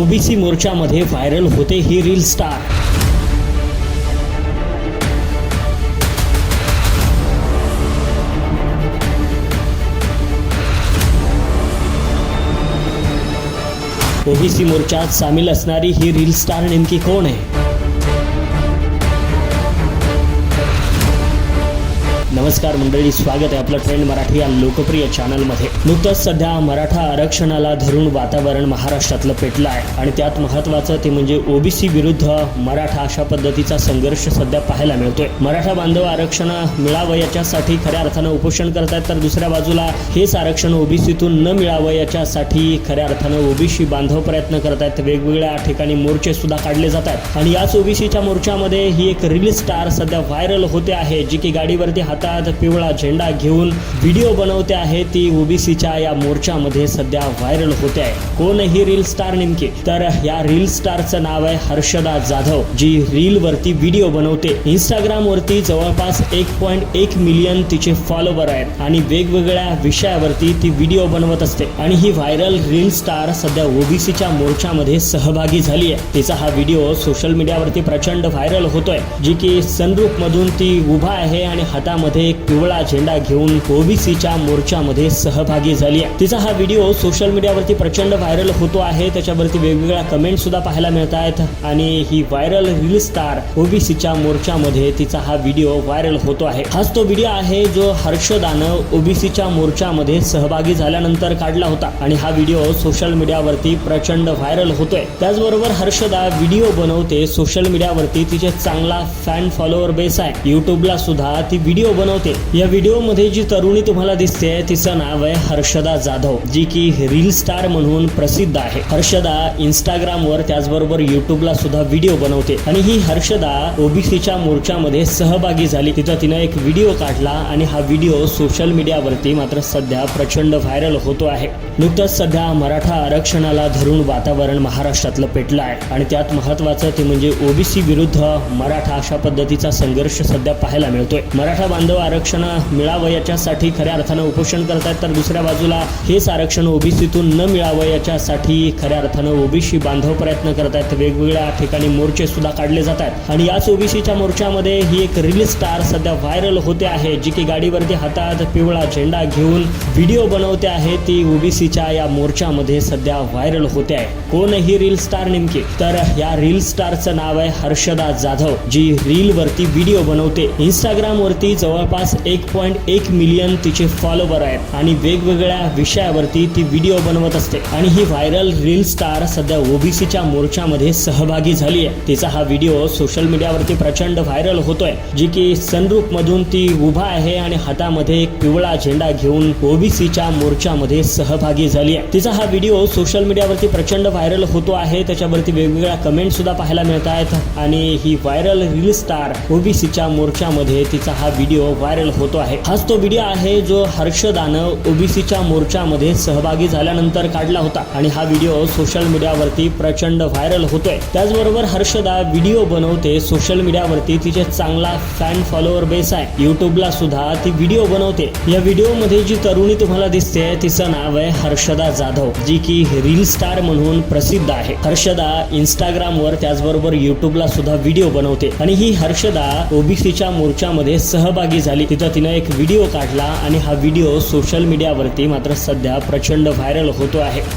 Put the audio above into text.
OBC मोर्चामध्ये viral होते ही रील स्टार. ओबीसी मोर्चात सामील असणारी ही रील स्टार नेमकी कोण आहे? नमस्कार मंडळी स्वागत आहे आपलं ट्रेंड मराठी या लोकप्रिय चॅनलमध्ये. नुकतंच सध्या मराठा आरक्षणाला धरून वातावरण महाराष्ट्रातलं पेटलं आहे आणि त्यात महत्त्वाचं ते म्हणजे ओबीसी विरुद्ध मराठा अशा पद्धतीचा संघर्ष सध्या पाहायला मिळतोय. मराठा बांधव आरक्षण मिळावं याच्यासाठी खऱ्या अर्थानं उपोषण करतायत तर दुसऱ्या बाजूला हेच आरक्षण ओबीसीतून न मिळावं याच्यासाठी खऱ्या अर्थानं ओबीसी बांधव प्रयत्न करतायत. वेगवेगळ्या ठिकाणी मोर्चे सुद्धा काढले जात आहेत आणि याच ओबीसीच्या मोर्चामध्ये ही एक रील स्टार सध्या व्हायरल होते आहे जी की गाडीवरती हातात पिवळा झेंडा घेऊन व्हिडिओ बनवते आहे ती ओबीसीच्या या मोर्चामध्ये सध्या व्हायरल होते आहे. कोण ही रील स्टार नेमकी? तर या रील स्टारचं नाव आहे हर्षदा जाधव जी रील वरती व्हिडिओ बनवते. इंस्टाग्राम वरती जवळपास एक पॉईंट एक मिलियन तिचे फॉलोवर आहेत आणि वेगवेगळ्या विषयावरती ती व्हिडिओ बनवत असते. आणि ही व्हायरल रील स्टार सध्या ओबीसीच्या मोर्चामध्ये सहभागी झाली आहे. तिचा हा व्हिडिओ सोशल मीडियावरती प्रचंड व्हायरल होतोय जी की सनरूप मधून ती उभा आहे आणि हातामध्ये मध्ये पिवळा झेंडा घेऊन ओबीसीच्या मोर्चामध्ये सहभागी झाली आहे. तिचा हा व्हिडिओ सोशल मीडियावरती प्रचंड व्हायरल होतो आहे. त्याच्यावरती वेगवेगळ्या कमेंट सुद्धा पाहायला मिळत आहेत आणि ही व्हायरल रील स्टार ओबीसीच्या मोर्चामध्ये तिचा हा व्हिडिओ व्हायरल होतो आहे. हाच तो व्हिडिओ आहे जो हर्षदानं ओबीसीच्या मोर्चामध्ये सहभागी झाल्यानंतर काढला होता. आणि हा व्हिडिओ सोशल मीडियावरती प्रचंड व्हायरल होतोय. त्याचबरोबर हर्षदा व्हिडिओ बनवते. सोशल मीडियावरती तिचे चांगला फॅन फॉलोअर बेस आहे. युट्यूबला सुद्धा ती व्हिडिओ बनवते. या व्हिडिओमध्ये जी तरुणी तुम्हाला दिसते तिचं नाव आहे हर्षदा जाधव जी की रील स्टार म्हणून प्रसिद्ध आहे. हर्षदा इंस्टाग्रामवर त्याचबरोबर युट्यूबला सुद्धा व्हिडिओ बनवते. आणि ही हर्षदा ओबीसीच्या मोर्चामध्ये सहभागी झाली. तिथं तिनं एक व्हिडिओ काढला आणि हा व्हिडिओ सोशल मीडियावरती मात्र सध्या प्रचंड व्हायरल होतो आहे. नुकतंच सध्या मराठा आरक्षणाला धरून वातावरण महाराष्ट्रातलं पेटलं आहे. आणि त्यात महत्त्वाचं ते म्हणजे ओबीसी विरुद्ध मराठा अशा पद्धतीचा संघर्ष सध्या पाहायला मिळतोय. मराठा बांधव आरक्षण मिळावं याच्यासाठी खऱ्या अर्थानं उपोषण करत आहेत तर दुसऱ्या बाजूला हेच आरक्षण ओबीसीतून न मिळावं याच्यासाठी खऱ्या अर्थानं ओबीसी बांधव प्रयत्न करत आहेत वेगवेगळ्या ठिकाणी मोर्चे सुद्धा काढले जात आहेत आणि याच ओबीसीच्या मोर्चामध्ये ही एक रील स्टार सध्या व्हायरल होते आहे जी की गाडीवरती हातात पिवळा झेंडा घेऊन व्हिडिओ बनवते आहे ती ओबीसीच्या या मोर्चामध्ये सध्या व्हायरल होते आहे. कोण ही रील स्टार नेमकी? तर या रील स्टारचं नाव आहे हर्षदा जाधव जी रील वरती व्हिडिओ बनवते. इंस्टाग्राम वरती जवळपास एक पॉईंट एक मिलियन तिचे फॉलोवर आहेत. आणि वेगवेगळ्या विषयावरती ती व्हिडिओ बनवत असते. आणि ही व्हायरल रील स्टार सध्या ओबीसीच्या मोर्चामध्ये सहभागी झाली आहे. तिचा हा व्हिडिओ सोशल मीडियावरती प्रचंड व्हायरल होतोय. जी की सनरूप मधून ती उभा आहे आणि हातामध्ये एक पिवळा झेंडा घेऊन ओबीसीच्या मोर्चामध्ये सहभागी झाली आहे. तिचा हा व्हिडिओ सोशल मीडियावरती प्रचंड व्हायरल होतो आहे. त्याच्यावरती वेगवेगळ्या कमेंट सुद्धा पाहायला मिळत आहेत आणि ही व्हायरल रील स्टार ओबीसीच्या मोर्चामध्ये तिचा हा व्हिडिओ व्हायरल होतो आहे. हाच तो व्हिडिओ आहे जो हर्षदानं ओबीसीच्या मोर्चामध्ये सहभागी झाल्यानंतर काढला होता. आणि हा व्हिडिओ सोशल मीडियावरती प्रचंड व्हायरल होतोय. त्याचबरोबर हर्षदा व्हिडिओ बनवते सोशल मीडियावरती तिचे चांगला फॅन फॉलोअर बेस आहे. युट्यूबला सुद्धा ती व्हिडिओ बनवते. या व्हिडिओमध्ये जी तरुणी तुम्हाला दिसते तिचं नाव आहे हर्षदा जाधव जी की रील स्टार म्हणून प्रसिद्ध आहे. हर्षदा इंस्टाग्रामवर त्याचबरोबर युट्यूबला सुद्धा व्हिडिओ बनवते. आणि ही हर्षदा ओबीसीच्या मोर्चामध्ये सहभागी झाली. तिथं तिनं एक व्हिडिओ काढला आणि हा व्हिडिओ सोशल मीडियावरती मात्र सध्या प्रचंड व्हायरल होतो आहे.